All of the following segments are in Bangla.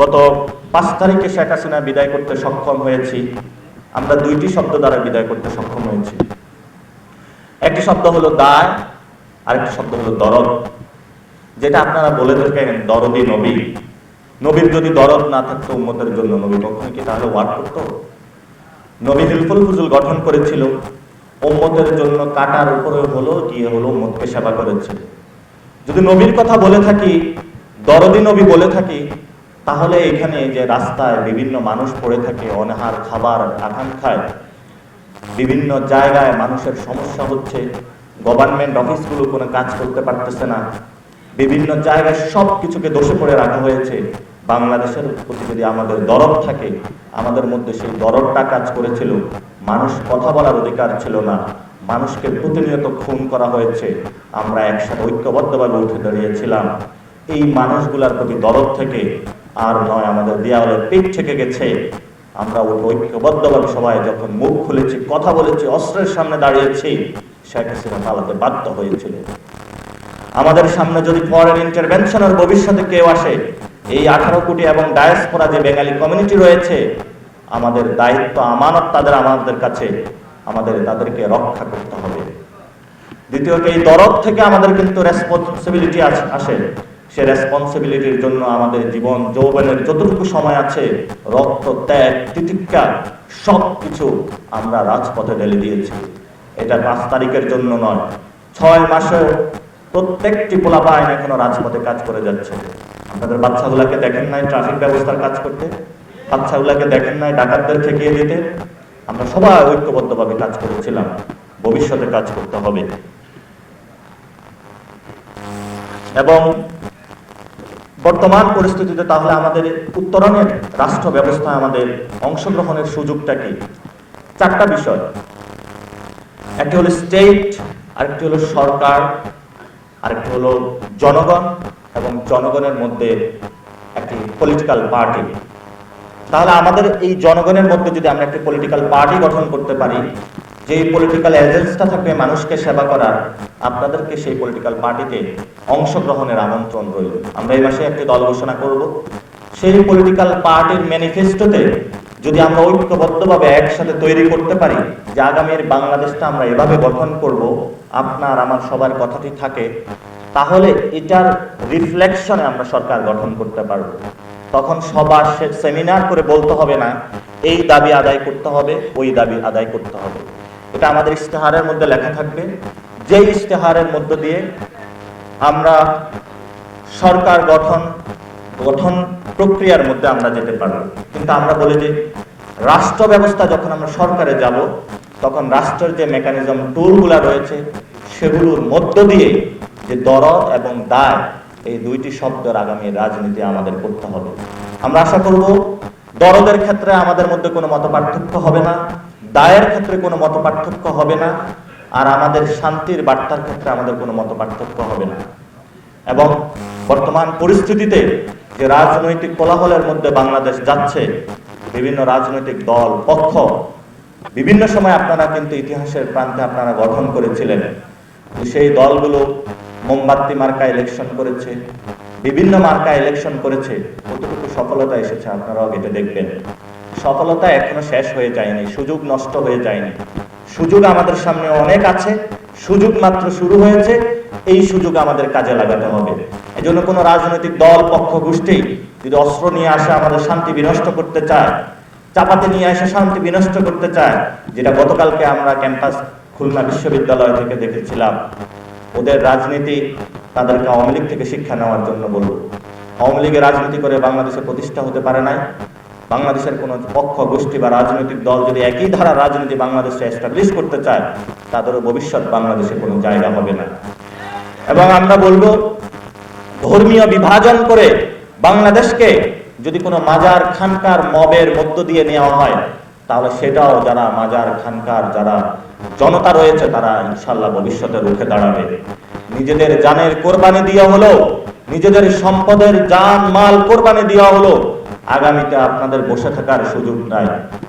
গত পাঁচ তারিখে শেখ হাসিনা বিদায় করতে সক্ষম হয়েছি। আমরা দুইটি শব্দ দ্বারা বিদায় করতে সক্ষম হয়েছি। একটি শব্দ হলো দায়, আরেকটি শব্দ হলো দরদ। যেটা আপনারা বলে থাকেন, দরদি নবী। নবীর যদি দরদ না থাকতো উম্মতের জন্য, নবী কখনো কি তাহলে ওয়ার্ক করতো? নবী হিলফুল ফুজুল গঠন করেছিল। উম্মতের জন্য কাটার উপরে হলো, গিয়ে হলো উম্মতকে সেবা করেছে। যদি নবীর কথা বলে থাকি, দরদি নবী বলে থাকি তাহলে এখানে যে রাস্তায় বিভিন্ন মানুষ পড়ে থাকে, অনাহার খাবার আকাঙ্ক্ষায়, বিভিন্ন জায়গায় মানুষের সমস্যা হচ্ছে গভর্নমেন্ট অফিসগুলো কোনো কাজ করতে পারতেছে না, বিভিন্ন জায়গায় সব কিছুকে দোষে পড়ে রাখা হয়েছে। বাংলাদেশের প্রতি যদি আমাদের দরদ থাকে, আমাদের মধ্যে সেই দরদটা কাজ করেছিল, মানুষ কথা বলার অধিকার ছিল না, মানুষকে প্রতিনিয়ত খুন করা হয়েছে, আমরা একসাথে ঐক্যবদ্ধভাবে উঠে দাঁড়িয়েছিলাম। এই মানুষগুলার প্রতি দরদ থেকে আর নয়, আমাদের দেয়ালে পেট থেকে গেছে। আমরা ওই ঐক্যবদ্ধভাবে সবাই যখন মুখ খুলেছি, কথা বলেছি, অস্ত্রের সামনে দাঁড়িয়েছি, শেখ হাসিনা পালাতে বাধ্য হয়েছিল আমাদের সামনে যদি ফরেন ইন্টারভেনশনের ভবিষ্যতে কেউ আসে, এই আঠারো কোটি এবং ডায়াসপোরা যে বেঙ্গালি কমিউনিটি রয়েছে, আমাদের দায়িত্ব, আমানত তাদের, আমাদের কাছে, আমাদের, তাদেরকে রক্ষা করতে হবে। দ্বিতীয়ত, এই দরদ থেকে আমাদের কিন্তু রেসপন্সিবিলিটি আসে। সে রেসপন্সিবিলিটির জন্য আমাদের জীবন, যৌবনের যতটুকু সময় আছে, রক্ত, ত্যাগ, তিতিক্ষা সব কিছু আমরা রাজপথে ঢেলে দিয়েছি। এটা পাঁচ তারিখের জন্য নয়, ছয় মাসেও প্রত্যেকটি পোলাপাইন এখনও রাজপথে কাজ করে যাচ্ছে। আপনাদের বাচ্চাগুলাকে দেখেন নাই ট্রাফিক ব্যবস্থার কাজ করতে? বাচ্চাগুলাকে দেখেন নাই ডাকাতদের ঠেকিয়ে দিতে? আমরা সবাই ঐক্যবদ্ধভাবে কাজ করেছিলাম, ভবিষ্যতে কাজ করতে হবে। এবং বর্তমান পরিস্থিতিতে তাহলে আমাদের উত্তরণের রাষ্ট্র ব্যবস্থায় আমাদের অংশগ্রহণের সুযোগটা কি? চারটা বিষয়। একটি হলো স্টেট আরেকটি হলো সরকার, আরেকটি হলো জনগণ এবং জনগণের মধ্যে একটি পলিটিক্যাল পার্টি তাহলে আমাদের এই জনগণের মধ্যে যদি আমরা একটি পলিটিক্যাল পার্টি গঠন করতে পারি যে পলিটিক্যাল এজেন্সটা থাকবে মানুষকে সেবা করার আপনাদেরকে সেই পলিটিক্যাল পার্টিতে অংশগ্রহণের আমন্ত্রণ রইল। আমরা এই মাসে একটি দল ঘোষণা করব। সেই পলিটিক্যাল পার্টির ম্যানিফেস্টোতে যদি আমরা ঐক্যবদ্ধভাবে একসাথে তৈরি করতে পারি যে আগামীর বাংলাদেশটা আমরা এভাবে গঠন করব, আপনার, আমার সবার কথাটি থাকে, তাহলে এটার রিফ্লেকশনে আমরা সরকার গঠন করতে পারব। তখন সবার সেমিনার করে বলতে হবে না, এই দাবি আদায় করতে হবে, ওই দাবি আদায় করতে হবে। এটা আমাদের ইশতেহারের মধ্যে লেখা থাকবে। যে ইশতেহারের মধ্য দিয়ে আমরা সরকার গঠন গঠন প্রক্রিয়ার মধ্যে আমরা যেতে পারব কিন্তু আমরা বলি যে রাষ্ট্র ব্যবস্থা যখন আমরা সরকারে যাব, তখন রাষ্ট্রের যে মেকানিজম টুলগুলো রয়েছে, সেগুলোর মধ্য দিয়ে যে দরদ এবং দায়, এই দুইটি শব্দের আগামী রাজনীতি আমাদের করতে হবে। আমরা আশা করব দরদের ক্ষেত্রে আমাদের মধ্যে কোনো মত পার্থক্য হবে না, দায়ের ক্ষেত্রে কোনো মত পার্থক্য হবে না আর আমাদের শান্তির বার্তার ক্ষেত্রে আমাদের কোনো মত পার্থক্য হবে না। এবং বর্তমান পরিস্থিতিতে যে রাজনৈতিক কোলাহলের মধ্যে বাংলাদেশ যাচ্ছে, বিভিন্ন রাজনৈতিক দল, পক্ষ, বিভিন্ন সময় আপনারা কিন্তু ইতিহাসের প্রান্তে আপনারা গঠন করেছিলেন সেই দলগুলো মোমবাতি মার্কা ইলেকশন করেছে, বিভিন্ন মার্কা ইলেকশন করেছে, কতটুকু সফলতা এসেছে আপনারাও এটা দেখবেন। সফলতা এখনও শেষ হয়ে যায়নি, সুযোগ নষ্ট হয়ে যায়নি। সুযোগ আমাদের সামনে অনেক আছে, সুযোগ মাত্র শুরু হয়েছে, এই সুযোগ আমাদের কাজে লাগাতে হবে। এই জন্য কোনো রাজনৈতিক দল, পক্ষ, গোষ্ঠী যদি অস্ত্র নিয়ে আসে, আমাদের শান্তি বিনষ্ট করতে চায়, চাপাতে নিয়ে এসে শান্তি বিনষ্ট করতে চায়, যেটা গতকালকে আমরা ক্যাম্পাস খুলনা বিশ্ববিদ্যালয় থেকে দেখেছিলাম, ওদের রাজনীতি তাদেরকে আওয়ামী লীগ থেকে শিক্ষা নেওয়ার জন্য বলব আওয়ামী লীগের রাজনীতি করে বাংলাদেশে প্রতিষ্ঠা হতে পারে নাই। বাংলাদেশের কোনো পক্ষ, গোষ্ঠী বা রাজনৈতিক দল যদি একই ধারা রাজনীতি বাংলাদেশে এস্টাবলিশ করতে চায়, তাদেরও ভবিষ্যৎ বাংলাদেশে কোনো জায়গা হবে না। এবং আমরা বলব, ধর্মীয় বিভাজন করে বাংলাদেশকে যদি কোনো মাজার খানকার মবের মধ্য দিয়ে নেওয়া হয়, তাহলে সেটাও যারা মাজার খানকার, যারা জনতা রয়েছে, তারা ইনশাল্লাহ ভবিষ্যতে রুখে দাঁড়াবে। নিজেদের জানের কোরবানি দেওয়া হলো, নিজেদের সম্পদের জান মাল কোরবানি দেওয়া হলো আগামীতে আপনাদের বসে থাকার সুযোগ নাই।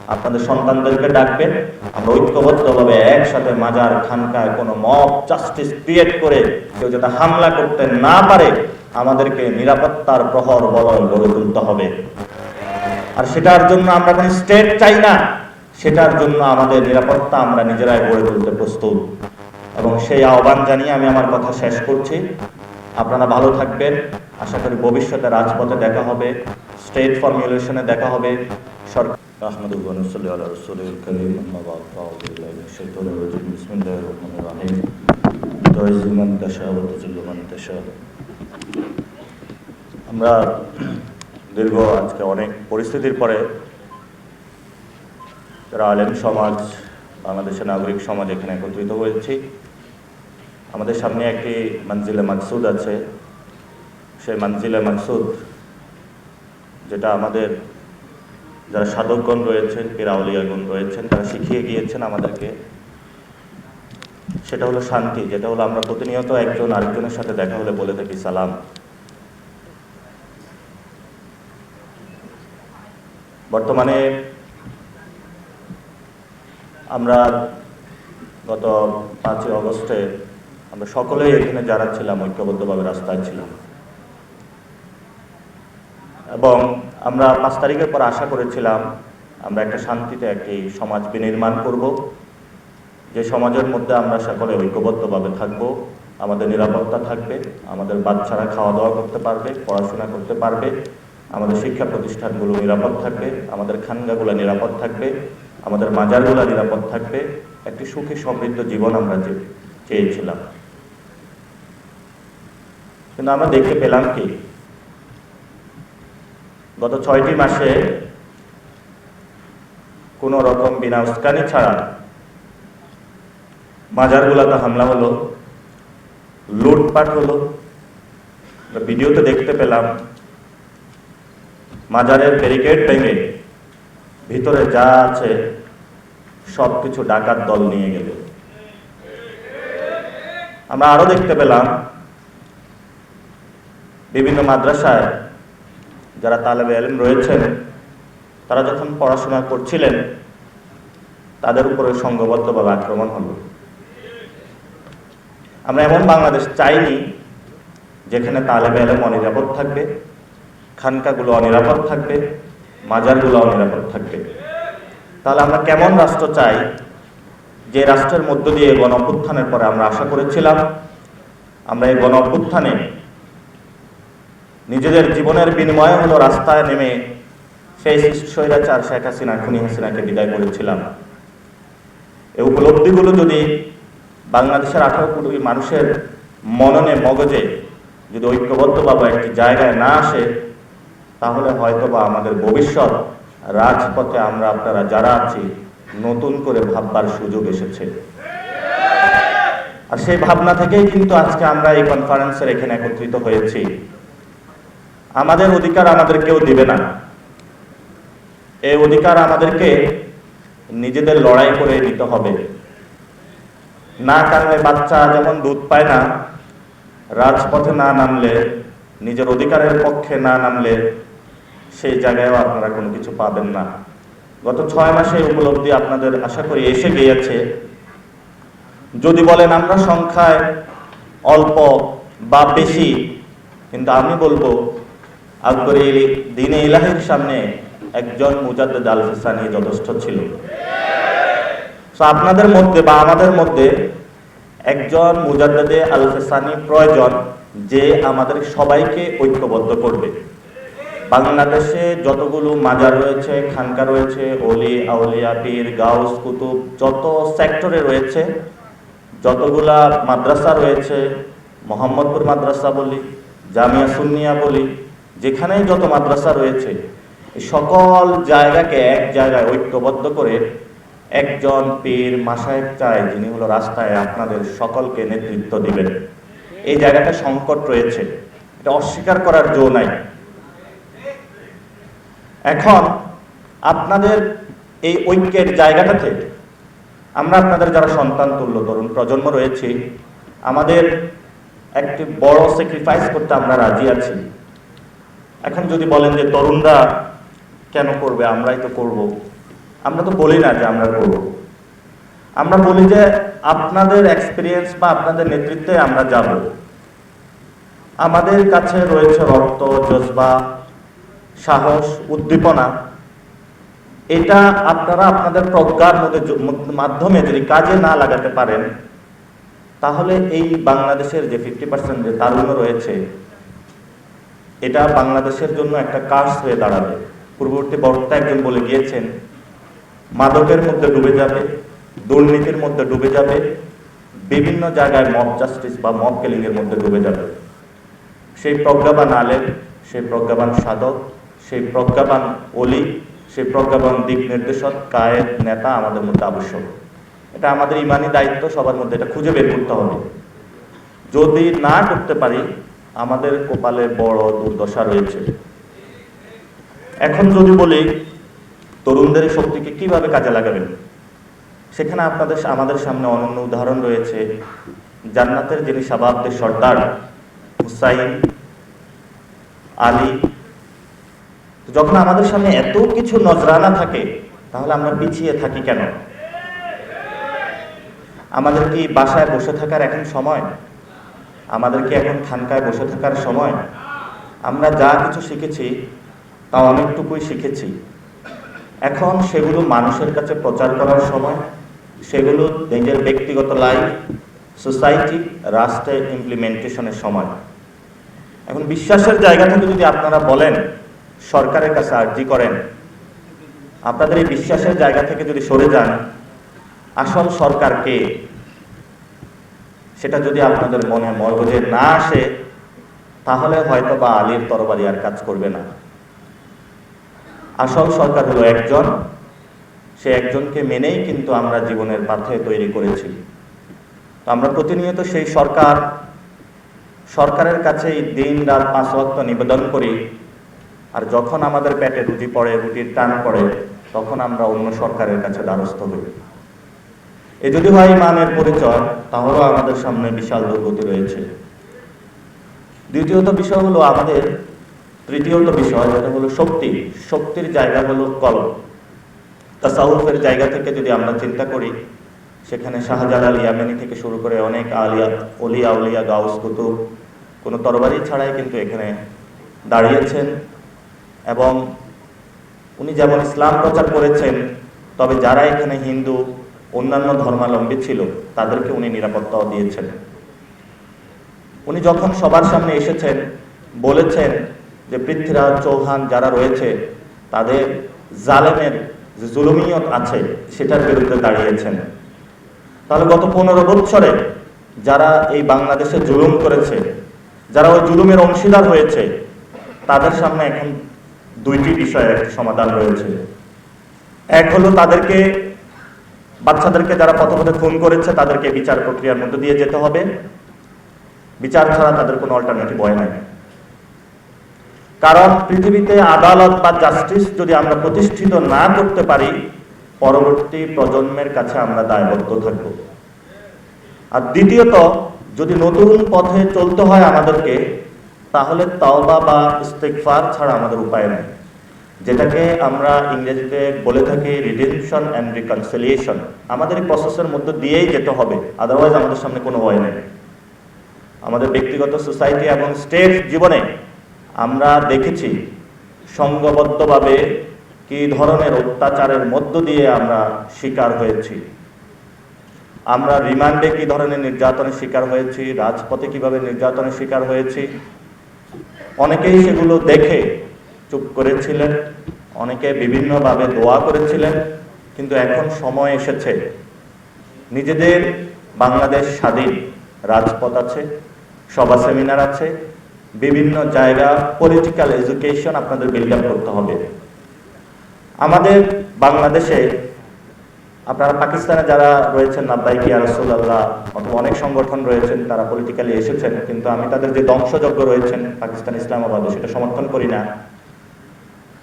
আপনাদের সন্তানদেরকে ডাকবেন। আমরা ঐক্যবদ্ধভাবে একসাথে মাজার খানকায় কোনো মব জাস্টিস ক্রিয়েট করে কেউ যাতে হামলা করতে না পারে, আমাদেরকে নিরাপত্তার প্রহর বলয় গড়ে তুলতে হবে। আর সেটার জন্য আমরা কোনো স্টেট চাই না। সেটার জন্য আমাদের নিরাপত্তা আমরা নিজেরাই গড়ে তুলতে প্রস্তুত। এবং সেই আহ্বান জানিয়ে আমি আমার কথা শেষ করছি। আপনারা ভালো থাকবেন। আশা করি ভবিষ্যতে রাজপথে দেখা হবে, স্টেট ফর্মুলেশনে দেখা হবে। সরকার আমরা দীর্ঘ আজকে অনেক পরিস্থিতির পরে যারা আলেম সমাজ, বাংলাদেশের নাগরিক সমাজ এখানে একত্রিত হয়েছি। আমাদের সামনে একটি মঞ্জিলে মাকসুদ আছে। সেই মঞ্জিলে মাকসুদ যেটা আমাদের যারা সাধকগণ রয়েছেন পিরাউলিয়াগণ রয়েছেন, তারা শিখিয়ে গিয়েছেন আমাদেরকে। সেটা হলো শান্তি, যেটা হলো আমরা প্রতিনিয়ত একজন আরেকজনের সাথে দেখা হলে বলে থাকি সালাম। বর্তমানে আমরা গত পাঁচই অগস্টে আমরা সকলেই এখানে যারা ছিলাম, ঐক্যবদ্ধভাবে রাস্তায় ছিলাম। এবং আমরা পাঁচ তারিখের পর আশা করেছিলাম আমরা একটা শান্তিতে একটি সমাজ বিনির্মাণ করব। যে সমাজের মধ্যে আমরা সকলে ঐক্যবদ্ধভাবে থাকব, আমাদের নিরাপত্তা থাকবে, আমাদের বাচ্চারা খাওয়া দাওয়া করতে পারবে, পড়াশোনা করতে পারবে, আমাদের শিক্ষা প্রতিষ্ঠানগুলো নিরাপদ থাকবে, আমাদের খানগাগুলো নিরাপদ থাকবে, আমাদের মাজারগুলো নিরাপদ থাকবে, একটি সুখী সমৃদ্ধ জীবন আমরা চেয়েছিলাম। কিন্তু আমরা দেখতে পেলাম কি গত ছয়টি মাসে কোনো রকম বিনা উস্কানি ছাড়া মাজারগুলাতে হামলা হলো, লুটপাট হলো। ভিডিওতে দেখতে পেলাম, মাজারের ব্যারিকেড ভেঙে ভিতরে যা আছে সব কিছু ডাকাত দল নিয়ে গেল আমরা আরও দেখতে পেলাম, বিভিন্ন মাদ্রাসায় যারা তালেবে আলেম রয়েছেন, তারা যখন পড়াশোনা করছিলেন, তাদের উপরে সংঘবদ্ধভাবে আক্রমণ হলো। আমরা এমন বাংলাদেশ চাইনি যেখানে তালেবে আলেম অনিরাপদ থাকবে, খানকাগুলো অনিরাপদ থাকবে, মাজারগুলো অনিরাপদ থাকবে। তাহলে আমরা কেমন রাষ্ট্র চাই যে রাষ্ট্রের মধ্য দিয়ে গণ অভ্যুত্থানের পরে আমরা আশা করেছিলাম? আমরা এই গণ নিজেদের জীবনের বিনিময়ে হলো রাস্তায় নেমে সেই স্বৈরাচার শেখ হাসিনা, খুনি হাসিনাকে বিদায় করেছিলাম। এই উপলব্ধিগুলো যদি বাংলাদেশের আঠারো কোটি মানুষের মননে, মগজে যদি ঐক্যবদ্ধভাবে একটি জায়গায় না আসে, তাহলে হয়তো বা আমাদের ভবিষ্যৎ রাজপথে আমরা আপনারা যারা আছি, নতুন করে ভাববার সুযোগ এসেছে। আর সেই ভাবনা থেকেই কিন্তু আজকে আমরা এই কনফারেন্সের এখানে একত্রিত হয়েছি। আমাদের অধিকার আমাদের কেউ দিবে না। এই অধিকার আমাদেরকে নিজেদের লড়াই করে নিতে হবে। না কারণে বাচ্চা যেমন দুধ পায় না, রাজপথে না নামলে, নিজের অধিকারের পক্ষে না নামলে সেই জায়গায়ও আপনারা কোনো কিছু পাবেন না। গত ছয় মাসে উপলব্ধি আপনাদের আশা করি এসে গিয়েছে। যদি বলেন আমরা সংখ্যায় অল্প বা বেশি, কিন্তু আমি বলব আকবর দিনে ইলাহির সামনে একজন মুজাদ্দেদ আল ফিসানি যথেষ্ট ছিল। তো আপনাদের মধ্যে বা আমাদের মধ্যে একজন মুজাদ্দেদে আল ফিসানি প্রয়োজন যে আমাদের সবাইকে ঐক্যবদ্ধ করবে। বাংলাদেশে যতগুলো মাজার রয়েছে, খানকা রয়েছে, অলি, আউলিয়া, পীর, গাউস, কুতুব, যত সেক্টরে রয়েছে, যতগুলা মাদ্রাসা রয়েছে, মোহাম্মদপুর মাদ্রাসা বলি, জামিয়া সুন্নিয়া বলি যেখানেই যত মাদ্রাসা রয়েছে সকল জায়গাকে এক জায়গায় ঐক্যবদ্ধ করে একজন পীর মাসায়েক চায় যিনি হলো রাস্তায় আপনাদের সকলকে নেতৃত্ব দিবেন। এই জায়গাটা সংকট রয়েছে। এটা অস্বীকার করার জো নাই। এখন আপনাদের এই ঐক্যের জায়গাটাতে আমরা আপনাদের যারা সন্তান তুল্য তরুণ প্রজন্ম রয়েছি, আমাদের একটি বড় স্যাক্রিফাইস করতে আমরা রাজি আছি। এখন যদি বলেন যে তরুণরা কেন করবে, আমরাই তো করব। আমরা তো বলি না যে আমরা করব। আমরা বলি যে আপনাদের এক্সপিরিয়েন্স বা আপনাদের নেতৃত্বে আমরা যাব। আমাদের কাছে রয়েছে রক্ত, জজবা, সাহস, উদ্দীপনা। এটা আপনারা আপনাদের প্রজ্ঞার মধ্যে মাধ্যমে যদি কাজে না লাগাতে পারেন, তাহলে এই বাংলাদেশের যে ফিফটি পার্সেন্ট যে তারুণ্য রয়েছে এটা বাংলাদেশের জন্য একটা কার্স হয়ে দাঁড়াবে। পূর্ববর্তী বক্তা একজন বলে গিয়েছেন, মাদকের মধ্যে ডুবে যাবে, দুর্নীতির মধ্যে ডুবে যাবে, বিভিন্ন জায়গায় মব জাস্টিস বা মব কিলিং এর মধ্যে ডুবে যাবে। সেই প্রজ্ঞাবান আলেম, সেই প্রজ্ঞাবান সাধক, সেই প্রজ্ঞাবান অলি সেই প্রজ্ঞাবান দিক নির্দেশক, কায়েদ, নেতা আমাদের মধ্যে আবশ্যক। এটা আমাদের ইমানি দায়িত্ব, সবার মধ্যে এটা খুঁজে বের করতে হবে। যদি না করতে পারি আমাদের কপালে বড় দুর্দশা রয়েছে। এখন যদি বলি, তরুণদের শক্তিকে কীভাবে কাজে লাগাবেন? সেখানে আপনাদের, আমাদের সামনে অনন্য উদাহরণ রয়েছে। জান্নাতের যিনি শাবাবদের সর্দার, হুসাইন, আলী, যখন আমাদের সামনে এত কিছু নজরানা থাকে, তাহলে আমরা পিছিয়ে থাকি কেন? আমাদের কি বাসায় বসে থাকার এখন সময়? আমাদের কি এখন খানকায় বসে থাকার সময় আমরা যা কিছু শিখেছি তা অনেকটুকুই শিখেছি। এখন সেগুলো মানুষের কাছে প্রচার করার সময়, সেগুলো নিজের ব্যক্তিগত লাইফ সোসাইটি রাষ্ট্রের ইমপ্লিমেন্টেশনের সময়। এখন বিশ্বাসের জায়গা থেকে যদি আপনারা বলেন, সরকারের কাছে আর্জি করেন, আপনাদের এই বিশ্বাসের জায়গা থেকে যদি সরে যান, আসল সরকারকে সেটা যদি আপনাদের মনে মগজে না আসে, তাহলে হয়তো বা আলীর তরবারি আর কাজ করবে না। আসল সরকার হলো একজন, সে একজনকে মেনেই কিন্তু আমরা জীবনের পাথে তৈরি করেছি। তো আমরা প্রতিনিয়ত সেই সরকার, সরকারের কাছে এই দিন রাত পাঁচ ওয়াক্ত নিবেদন করি, আর যখন আমাদের পেটে রুটি পড়ে, রুটির টান পড়ে, তখন আমরা অন্য সরকারের কাছে দ্বারস্থ হই। এ যদি হয় ইমানের পরিচয়, তাহলেও আমাদের সামনে বিশাল দুর্গতি রয়েছে। দ্বিতীয়ত বিষয় হলো আমাদের, তৃতীয়ত বিষয় যেটা হলো শক্তি। শক্তির জায়গা হলো কলম। তাসাউফের জায়গা থেকে যদি আমরা চিন্তা করি, সেখানে শাহজালাল ইয়ামেনি থেকে শুরু করে অনেক আলিয়া অলিয়া উলিয়া, গাউস, কুতুব, কোনো তরবারি ছাড়াই কিন্তু এখানে দাঁড়িয়েছেন। এবং উনি যেমন ইসলাম প্রচার করেছেন, তবে যারা এখানে হিন্দু অন্যান্য ধর্মাবলম্বী ছিল, তাদেরকে উনি নিরাপত্তাও দিয়েছেন। উনি যখন সবার সামনে এসেছেন, বলেছেন যে পৃথ্বীরাজ চৌহান যারা রয়েছে, তাদের জালেমের যে জুলুমিয়ত আছে, সেটার বিরুদ্ধে দাঁড়িয়েছেন। তাহলে গত পনেরো বৎসরে যারা এই বাংলাদেশে জুলুম করেছে, যারা ওই জুলুমের অংশীদার হয়েছে, তাদের সামনে এখন দুইটি বিষয়ের সমাধান রয়েছে। এক হলো তাদেরকে বাচ্চাদেরকে যারা পথপথে খুন করেছে, তাদেরকে বিচার প্রক্রিয়ার মধ্যে দিয়ে যেতে হবে। বিচার ছাড়া তাদের কোনো অল্টারনেটিভ হয় নাই। কারণ পৃথিবীতে আদালত বা জাস্টিস যদি আমরা প্রতিষ্ঠিত না করতে পারি, পরবর্তী প্রজন্মের কাছে আমরা দায়বদ্ধ থাকব। আর দ্বিতীয়ত, যদি নতুন পথে চলতে হয় আমাদেরকে, তাহলে তওবা বা ইস্তেকফার ছাড়া আমাদের উপায় নেই। যেটাকে আমরা ইংরেজিতে বলে থাকি রিডেমশন অ্যান্ড রিকনসিলিয়েশন আমাদের এই প্রসেসের মধ্যে দিয়েই যেতে হবে আদারওয়াইজ আমাদের সামনে কোনো ভয় নেই। আমাদের ব্যক্তিগত সোসাইটি এবং স্টেট জীবনে আমরা দেখেছি সংঘবদ্ধভাবে কি ধরনের অত্যাচারের মধ্য দিয়ে আমরা শিকার হয়েছি। আমরা রিমান্ডে কি ধরনের নির্যাতনের শিকার হয়েছি, রাজপথে কীভাবে নির্যাতনের শিকার হয়েছি, অনেকেই সেগুলো দেখে চুপ করেছিলেন, অনেকে বিভিন্নভাবে দোয়া করেছিলেন, কিন্তু এখন সময় এসেছে। নিজেদের বাংলাদেশ স্বাধীন রাজপথ আছে, সভা সেমিনার আছে, বিভিন্ন জায়গা পলিটিক্যাল এডুকেশন আপনাদের বিল্ড আপ করতে হবে। আমাদের বাংলাদেশে, আপনারা পাকিস্তানে যারা রয়েছেন নাব্বাইকি রসুল্লাহ অথবা অনেক সংগঠন রয়েছেন, তারা পলিটিক্যালি এসেছেন, কিন্তু আমি তাদের যে ধ্বংসযজ্ঞ রয়েছেন, পাকিস্তান ইসলামাবাদে, সেটা সমর্থন করি না।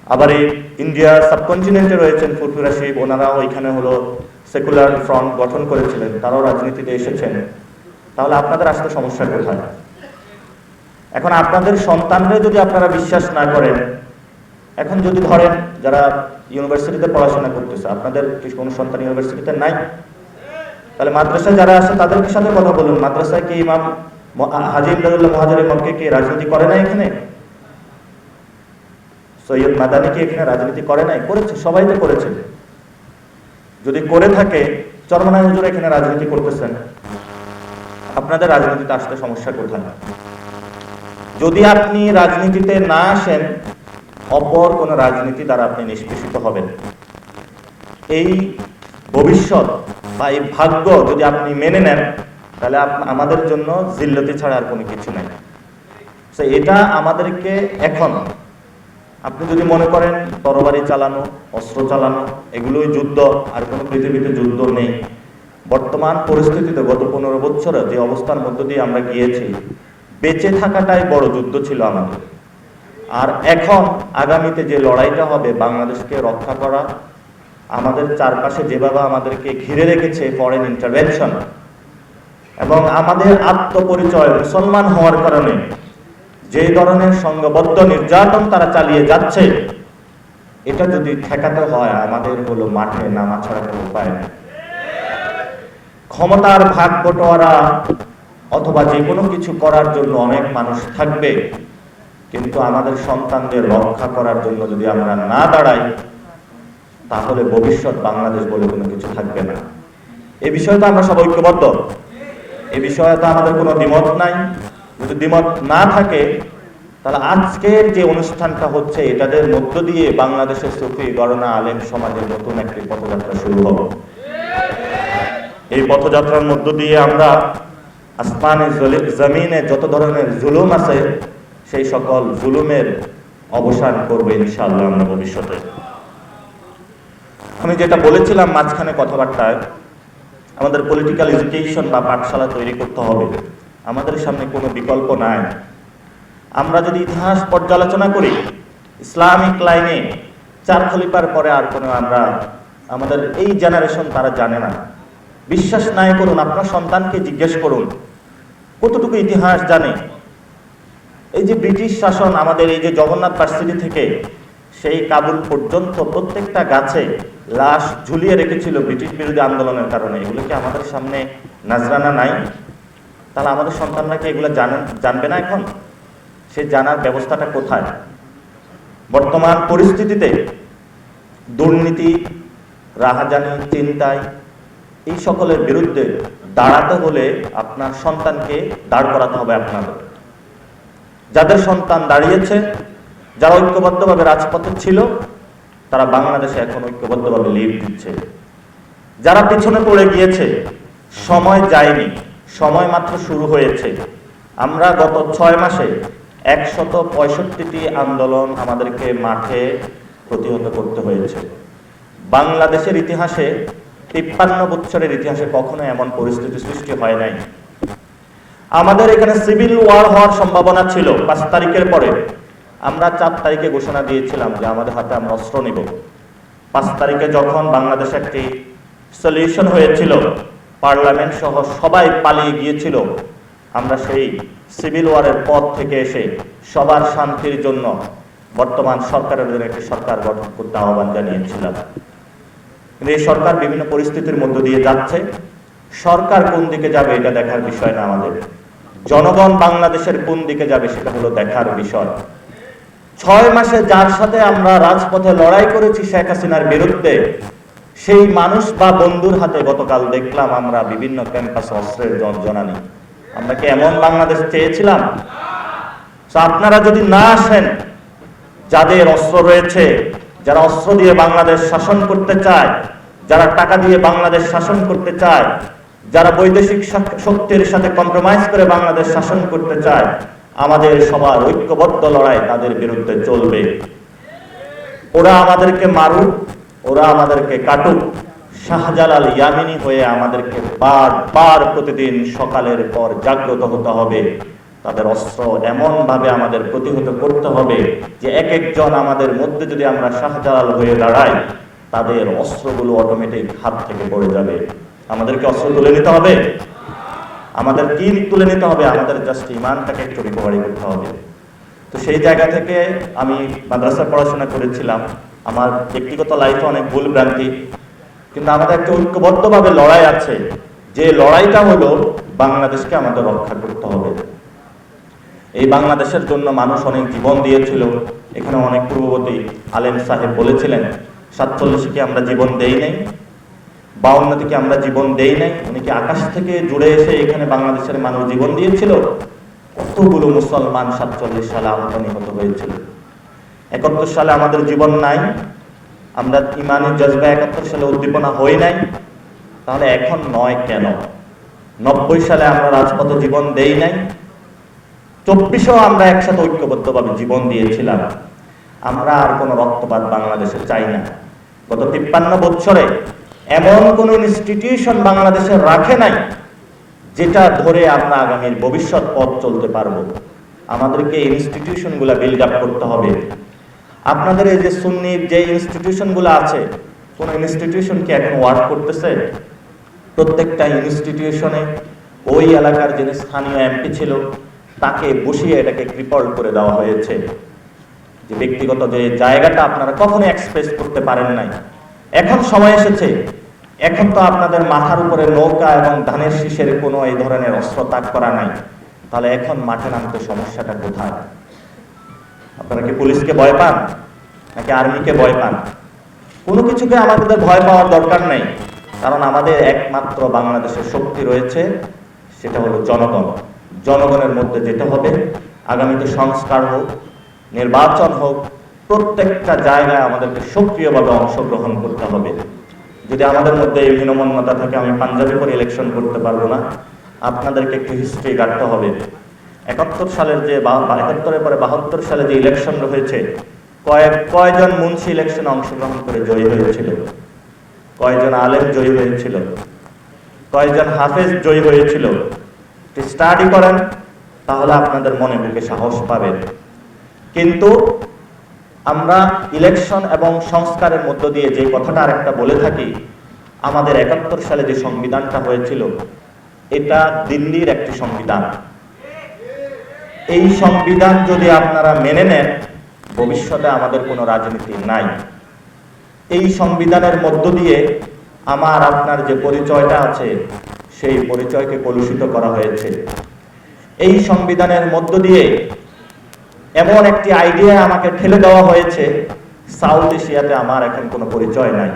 আবার এই ইন্ডিয়া সাবকন্টিনেন্টে রয়েছেন ফুরফুরা শিব ওনারা ওইখানে হলো সেকুলার ফ্রন্ট গঠন করেছিলেন, তারাও রাজনীতিতে এসেছেন। তাহলে আপনাদের আসতে সমস্যা কোথায়? এখন আপনাদের সন্তানরা যদি আপনারা বিশ্বাস না করেন, এখন যদি ধরেন যারা ইউনিভার্সিটিতে পড়াশোনা করতেছে, আপনাদের কি কোনো সন্তান ইউনিভার্সিটিতে নাই? তাহলে মাদ্রাসায় যারা আছে তাদের সাথে কথা বলুন। মাদ্রাসায় কি ইমাম ম- হাজি ইমদাদুল্লাহ মহাজরে মক্কে কি রাজনীতি করে না এখানে? সৈয়দ মাদানি কি এখানে রাজনীতি করে নাই? করেছে, সবাই তো করেছে। যদি করে থাকে, চরমনায় হুজুর এখানে রাজনীতি করতেছেন আপনাদের রাজনীতিতে আসতে সমস্যা কোথায়? যদি আপনি রাজনীতিতে না আসেন, অপর কোন রাজনীতি দ্বারা আপনি নিষ্পেষিত হবেন। এই ভবিষ্যৎ বা এই ভাগ্য যদি আপনি মেনে নেন, তাহলে আমাদের জন্য জিল্লতি ছাড়া আর কোনো কিছু নাই। তো এটা আমাদেরকে এখন আপনি যদি মনে করেন তরবারি চালানো, অস্ত্র চালানো, এগুলোই যুদ্ধ, আর কোনো পৃথিবীতে যুদ্ধ নেই। বর্তমান পরিস্থিতিতে গত পনেরো বছরে যে অবস্থার মধ্য দিয়ে আমরা গিয়েছি, বেঁচে থাকাটাই বড় যুদ্ধ ছিল আমাদের। আর এখন আগামীতে যে লড়াইটা হবে, বাংলাদেশকে রক্ষা করা, আমাদের চারপাশে যেভাবে আমাদেরকে ঘিরে রেখেছে ফরেন ইন্টারভেনশন এবং আমাদের আত্মপরিচয় মুসলমান হওয়ার কারণে যে ধরনের সংঘবদ্ধ নির্যাতন তারা চালিয়ে যাচ্ছে, এটা যদি ঠেকাতে হয়, আমাদের হলো মাঠে নামা ছাড়া কোনো উপায় নেই। ক্ষমতার ভাগ বটোয়ারা অথবা যে কোনো কিছু করার জন্য অনেক মানুষ থাকবে, কিন্তু আমাদের সন্তানদের রক্ষা করার জন্য যদি আমরা না দাঁড়াই, তাহলে ভবিষ্যৎ বাংলাদেশ বলে কোনো কিছু থাকবে না। এ বিষয়ে তো আমরা সব ঐক্যবদ্ধ। এ বিষয়ে তো আমাদের কোনো দ্বিমত নাই। যদি দ্বিমত না থাকে, তাহলে আজকের যে অনুষ্ঠানটা হচ্ছে, এটাদের মধ্য দিয়ে বাংলাদেশের সুফি গণনা আলেম সমাজের নতুন একটি পথযাত্রা শুরু হবে। এই পথযাত্রার মধ্য দিয়ে আমরা আসমানে জমিনে যত ধরনের জুলুম আছে, সেই সকল জুলুমের অবসান করবে ইনশাআল্লাহ আমরা ভবিষ্যতে। আমি যেটা বলেছিলাম মাঝখানে কথাবার্তায়, আমাদের পলিটিক্যাল এডুকেশন বা পাঠশালা তৈরি করতে হবে। আমাদের সামনে কোনো বিকল্প নাই। আমরা যদি ইতিহাস পর্যালোচনা করি, ইসলামিক লাইনে চার খলিফার পরে আর কোনো আমরা, আমাদের এই জেনারেশন তারা জানে না। বিশ্বাস নাই করুন, আপনার সন্তানকে জিজ্ঞেস করুন, কতটুকু ইতিহাস জানে? এই যে ব্রিটিশ শাসন, আমাদের এই যে জগন্নাথ ভার্সিটি থেকে সেই কাবুল পর্যন্ত প্রত্যেকটা গাছে লাশ ঝুলিয়ে রেখেছিল ব্রিটিশ বিরোধী আন্দোলনের কারণে। এগুলো কি আমাদের সামনে নাজরানা নাই? তাহলে আমাদের সন্তানরা কি এগুলো জানেন জানবে না এখন? সে জানার ব্যবস্থাটা কোথায়? বর্তমান পরিস্থিতিতে দুর্নীতি, রাহাজানি, চিন্তায় এই সকলের বিরুদ্ধে দাঁড়াতে হলে আপনার সন্তানকে দাঁড় করাতে হবে আপনাদের। যাদের সন্তান দাঁড়িয়েছে, যারা ঐক্যবদ্ধভাবে রাজপথে ছিল, তারা বাংলাদেশে এখন ঐক্যবদ্ধভাবে লিড দিচ্ছে। যারা পিছনে পড়ে গিয়েছে, সময় যায়নি। সময় মাত্র শুরু হয়েছে। আমরা গত ছয় মাসে একশত পঁয়ষট্টিটি আন্দোলন আমাদেরকে মাঠে প্রতিহত করতে হয়েছে। বাংলাদেশের ইতিহাসে তিপ্পান্ন বছরের ইতিহাসে কখনো এমন পরিস্থিতি সৃষ্টি হয় নাই। আমাদের এখানে সিভিল ওয়ার হওয়ার সম্ভাবনা ছিল। পাঁচ তারিখের পরে আমরা চার তারিখে ঘোষণা দিয়েছিলাম যে আমাদের হাতে আমরা অস্ত্র নিব। পাঁচ তারিখে যখন বাংলাদেশে একটি সলিউশন হয়েছিল পার্লামেন্ট সহ সবাই পালিয়ে গিয়েছিল। আমরা সেই সিভিল ওয়ারের পথ থেকে এসে সবার শান্তির জন্য বর্তমান সরকারের অধীনে একটি সরকার গঠন করতে আহ্বান জানিয়েছিলাম। কিন্তু এই সরকার বিভিন্ন পরিস্থিতির মধ্য দিয়ে যাচ্ছে। সরকার কোন দিকে যাবে এটা দেখার বিষয় না আমাদের। জনগণ বাংলাদেশের কোন দিকে যাবে সেটা হলো দেখার বিষয়। ছয় মাসে যার সাথে আমরা রাজপথে লড়াই করেছি শেখ হাসিনার বিরুদ্ধে সেই মানুষ বা বন্ধুর হাতে গতকাল দেখলাম আমরা বিভিন্ন ক্যাম্পাসে অস্ত্রের জনানি। আমরা কি এমন বাংলাদেশ চেয়েছিলাম? আপনারা যদি না আসেন, যাদের অস্ত্র রয়েছে, যারা অস্ত্র দিয়ে বাংলাদেশ শাসন করতে চায়, যারা টাকা দিয়ে বাংলাদেশ শাসন করতে চায়, যারা বৈদেশিক শক্তির সাথে কম্প্রোমাইজ করে বাংলাদেশ শাসন করতে চায়, আমাদের সবার ঐক্যবদ্ধ লড়াই তাদের বিরুদ্ধে চলবে। ওরা আমাদেরকে মারুক ওরা আমাদেরকে কাটুক। শাহজালাল ইয়ামিনী হয়ে আমাদেরকে বার বার প্রতিদিন সকালের পর জাগ্রত হতে হবে। তাদের অস্ত্র এমন ভাবে আমাদের প্রতিহত করতে হবে যে এক একজন আমাদের মধ্যে যদি আমরা শাহজালাল হয়ে দাঁড়াই, তাদের অস্ত্রগুলো অটোমেটিক হাত থেকে পড়ে যাবে। আমাদেরকে অস্ত্র তুলে নিতে হবে। আমাদের কি তুলে নিতে হবে। আমাদের জাস্ট ইমানটাকে একটু রিকভারি করতে হবে। তো সেই জায়গা থেকে আমি মাদ্রাসা পড়াশোনা করেছিলাম। আমার ব্যক্তিগত লাইফে অনেক ভুল ভ্রান্তি, কিন্তু আমাদের একটা ঐক্যবদ্ধভাবে লড়াই আছে। যে লড়াইটা হলো বাংলাদেশকে আমাদের রক্ষা করতে হবে। এই বাংলাদেশের জন্য মানুষ অনেক জীবন দিয়েছিল। এখানে অনেক পূর্ববর্তী আলেম সাহেব বলেছিলেন, সাতচল্লিশে আমরা জীবন দেই নাই? বাউন্ন থেকে আমরা জীবন দেই নাই? উনি কি আকাশ থেকে জুড়ে এসে এখানে বাংলাদেশের মানুষ জীবন দিয়েছিল? কতগুলো মুসলমান সাতচল্লিশ সালে আহত নিহত হয়েছিল। একাত্তর সালে আমাদের জীবন নাই, আমরা ইমানের জজবা একাত্তর সালে উদ্দীপনা হই নাই, তাহলে এখন নয় কেন? নব্বই সালে আমরা রাজপথে জীবন দেই নাই, চব্বিশেও আমরা একসাথে ঐক্যবদ্ধভাবে জীবন দিয়েছিলাম। আমরা আর কোনো রক্তপাত বাংলাদেশে চাই না। গত তিপ্পান্ন বছরে এমন কোন ইনস্টিটিউশন বাংলাদেশে রাখে নাই, যেটা ধরে আমরা আগামীর ভবিষ্যৎ পথ চলতে পারব। আমাদেরকে ইনস্টিটিউশনগুলো বিল্ড আপ করতে হবে। আপনাদের এই যে সুন্নির যে ইনস্টিটিউশনগুলো আছে, কোন ইনস্টিটিউশন কি এখন ওয়ার্ক করতেছে? প্রত্যেকটা ইনস্টিটিউশনে ওই এলাকার যিনি স্থানীয় এমপি ছিল, তাকে বসিয়ে এটাকে ক্রিপল করে দেওয়া হয়েছে। যে ব্যক্তিগত যে জায়গাটা আপনারা কখনো এক্সপ্রেস করতে পারেন নাই। এখন সময় এসেছে। এখন তো আপনাদের মাথার উপরে নৌকা এবং ধানের শীষের কোনো এই ধরনের অস্ত্র তাক করা নাই। তাহলে এখন মাঠে নামতে সমস্যাটা কোথায়? আপনারা কি পুলিশকে ভয় পান? নাকি আর্মিকে ভয় পান? কোনো কিছুকে আমাদের ভয় পাওয়ার দরকার নেই, কারণ আমাদের একমাত্র বাংলাদেশের শক্তি রয়েছে, সেটা হলো জনগণ। জনগণের মধ্যে যেতে হবে, আগামীতে সংস্কার হোক, নির্বাচন হোক, প্রত্যেকটা জায়গায় আমাদেরকে সক্রিয়ভাবে অংশগ্রহণ করতে হবে। যদি আমাদের মধ্যে এই হীনমন্যতা থাকে, আমি পাঞ্জাবি করে ইলেকশন করতে পারব না। আপনাদেরকে একটু হিস্ট্রি কাটতে হবে। একাত্তর সালের যে বা একাত্তরের পরে বাহাত্তর সালে যে ইলেকশন হয়েছে, কয়েক কয়জন মুন্সি ইলেকশনে অংশগ্রহণ করে জয়ী হয়েছিল? কয়জন আলেম জয়ী হয়েছিল? কয়জন হাফেজ জয়ী হয়েছিল? স্টাডি করেন, তাহলে আপনাদের মনে বুকে সাহস পাবেন। কিন্তু আমরা ইলেকশন এবং সংস্কারের মধ্য দিয়ে যে কথাটা আরেকটা বলে থাকি, আমাদের একাত্তর সালে যে সংবিধানটা হয়েছিল, এটা দিল্লির একটি সংবিধান। এই সংবিধান যদি আপনারা মেনে নেন, ভবিষ্যতে আমাদের কোনো রাজনীতি নাই। এই সংবিধানের মধ্য দিয়ে আমার, আপনার যে পরিচয়টা আছে, সেই পরিচয়কে কলুষিত করা হয়েছে। এই সংবিধানের মধ্য দিয়ে এমন একটি আইডিয়া আমাকে ঠেলে দেওয়া হয়েছে সাউথ এশিয়াতে আমার এখন কোনো পরিচয় নাই।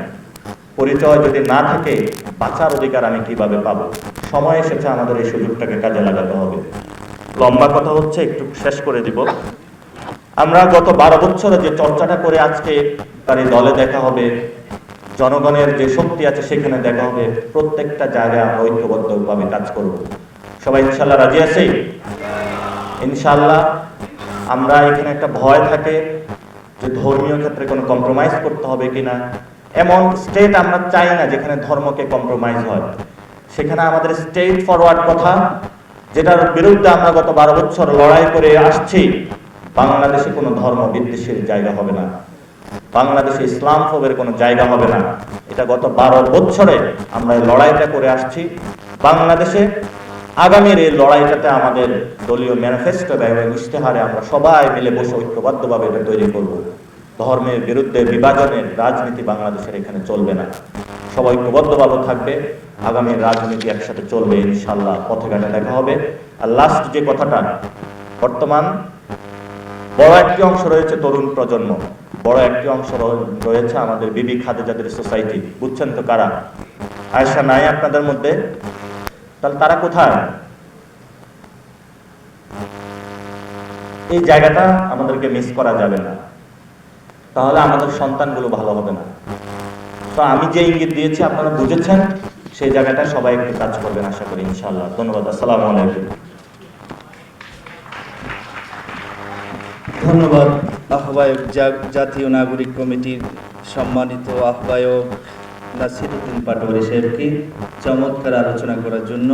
পরিচয় যদি না থাকে, বাঁচার অধিকার আমি কীভাবে পাবো? সময় এসেছে, আমাদের এই সুযোগটাকে কাজে লাগাতে হবে। লম্বা কথা হচ্ছে, একটু শেষ করে দিব। আমরা গত বারো বছরে যে চর্চাটা করে আজকে তার দলে দেখা হবে, জনগণের যে শক্তি আছে সেখানে দেখা হবে, প্রত্যেকটা জায়গায় আমরা ঐক্যবদ্ধভাবে কাজ করব। সবাই ইনশাল্লাহ রাজি আছি ইনশাল্লাহ আমরা এখানে একটা ভয় থাকে যে ধর্মীয় ক্ষেত্রে কোনো কম্প্রোমাইজ করতে হবে কিনা। এমন স্টেট আমরা চাই না যেখানে ধর্মকে কম্প্রোমাইজ হয়। সেখানে আমাদের স্টেট ফরওয়ার্ড কথা যেটার বিরুদ্ধে আমরা গত বারো বছর লড়াই করে আসছি, বাংলাদেশে কোনো ধর্ম বিদ্বেষের জায়গা হবে না। বাংলাদেশে ইসলাম ফোবের কোনো জায়গা হবে না। এটা গত বারো বছরে আমরা এই লড়াইটা করে আসছি। বাংলাদেশে আগামীর এই লড়াইটাতে আমাদের দলীয় ম্যানিফেস্টো এবং ইশতেহারে আমরা সবাই মিলে বসে ঐক্যবদ্ধভাবে এটা তৈরি করব। ধর্মের বিরুদ্ধে বিভাজনের রাজনীতি বাংলাদেশের এখানে চলবে না। সবাই ঐক্যবদ্ধভাবে থাকবে। আগামী রাজনীতি একসাথে চলবে ইনশাল্লাহ পথে ঘাটে দেখা হবে। আর লাস্ট যে কথাটা, বর্তমান বড় একটি অংশ রয়েছে তরুণ প্রজন্ম। বড় একটি অংশ রয়েছে আমাদের বিবি খাদেজাদের সোসাইটি। বুঝছেন তো কারা? আয়সা নাই আপনাদের মধ্যে? তাহলে তারা কোথায়? এই জায়গাটা আমাদেরকে মিস করা যাবে না। তাহলে আমাদের সন্তানগুলো ভালো হবে না। তো আমি যে ইঙ্গিত দিয়েছি, আপনারা বুঝেছেন, সেই জায়গাটা সবাই একটু কাজ করবেন আশা করি, ইনশাআল্লাহ। ধন্যবাদ, আসসালামু আলাইকুম। ধন্যবাদ, আহ্বায়ক জাতীয় নাগরিক কমিটির সম্মানিত আহ্বায়ক নাসিরুদ্দিন পাটোয়ারি সাহেবকে চমৎকার আলোচনা করার জন্য